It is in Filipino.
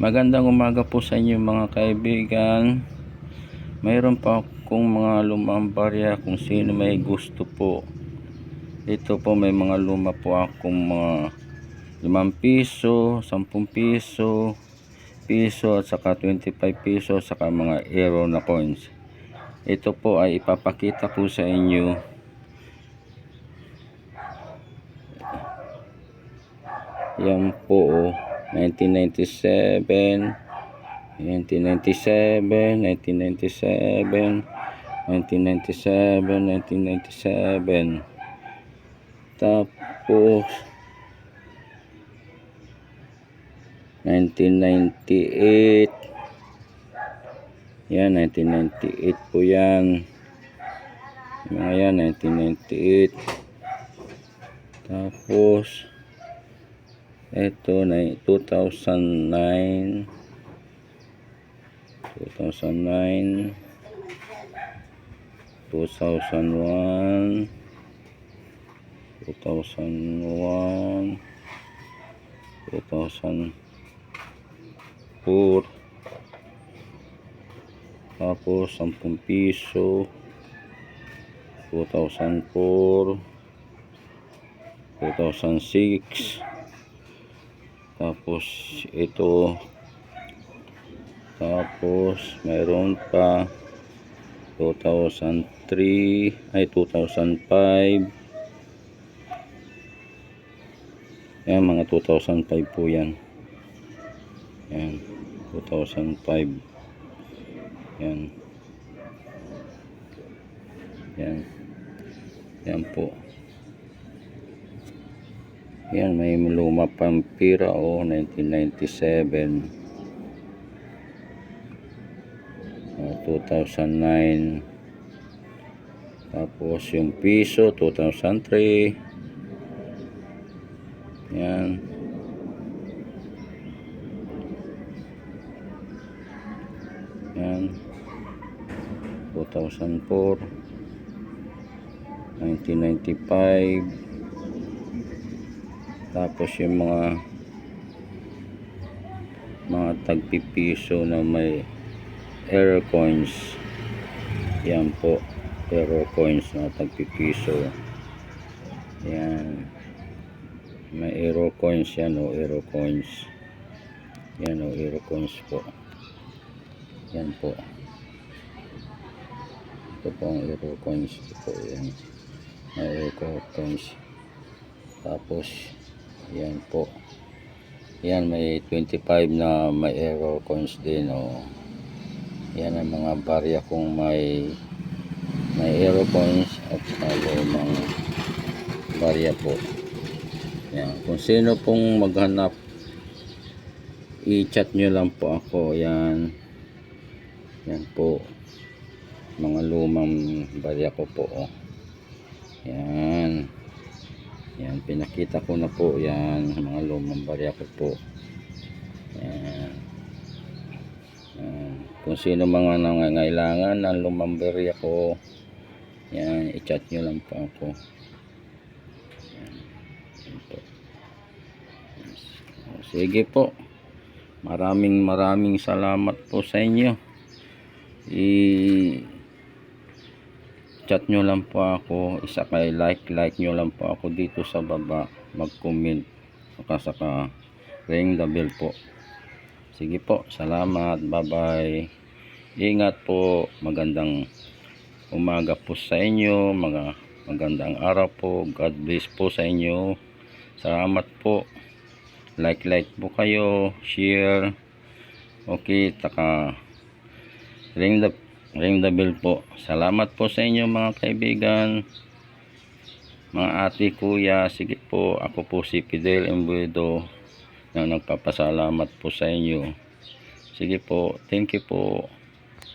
Magandang umaga po sa inyo mga kaibigan. Mayroon pa akong mga lumang barya kung sino may gusto po. Ito po may mga luma po akong mga 5 piso, 10 piso, piso at saka 25 piso saka mga euro na coins. Ito po ay ipapakita ko sa inyo. Yan po oh. 1997 1997 1997 1997 1997 tapos 1998 yan 1998 po yan. Yan 1998 tapos ito na 2009 2009 2001 2001 2004 tapos 10 piso. 2004 2006 tapos ito. Tapos mayroon pa 2003 ay 2005 yan mga 2005 po yan. Yan 2005 yan. Yan. Yan po yan, may luma pang pira o 1997. Uh, 2009. Tapos yung piso 2003. Yan. Yan. 2004. 1995 tapos yung mga mga tagpipiso na may error coins yan po error coins na tagpipiso. Yan. May error coins yan o error coins. Yan o error coins po. Yan po. Ito po ang error coins. Ito po yan. May error coins. Tapos yan po. Yan may 25 na may error coins din o yan ang mga barya kung may may error coins at salo mga barya po. Yan kung sino pong maghanap i-chat nyo lang po ako. Yan. Yan po. Mga lumang barya ko po oh. yan yan, pinakita ko na po yan, mga lumang barya ko po. Yan. Yan. Kung sino mga nangangailangan ng lumang barya ko, yan, i-chat nyo lang po ako. Yan. Yan. Sige po. Maraming maraming salamat po sa inyo. I chat nyo lang po ako isa kay like like nyo lang po ako dito sa baba. Mag comment saka saka ring the bell po. Sige po salamat bye bye ingat po magandang umaga po sa inyo mga magandang araw po. God bless po sa inyo. Salamat po. Like like po kayo share. Okay taka ring the ring the bell po. Salamat po sa inyo mga kaibigan. Mga ate, kuya, sige po. Ako po si Fidel Embuedo na nagpapasalamat po sa inyo. Sige po. Thank you po.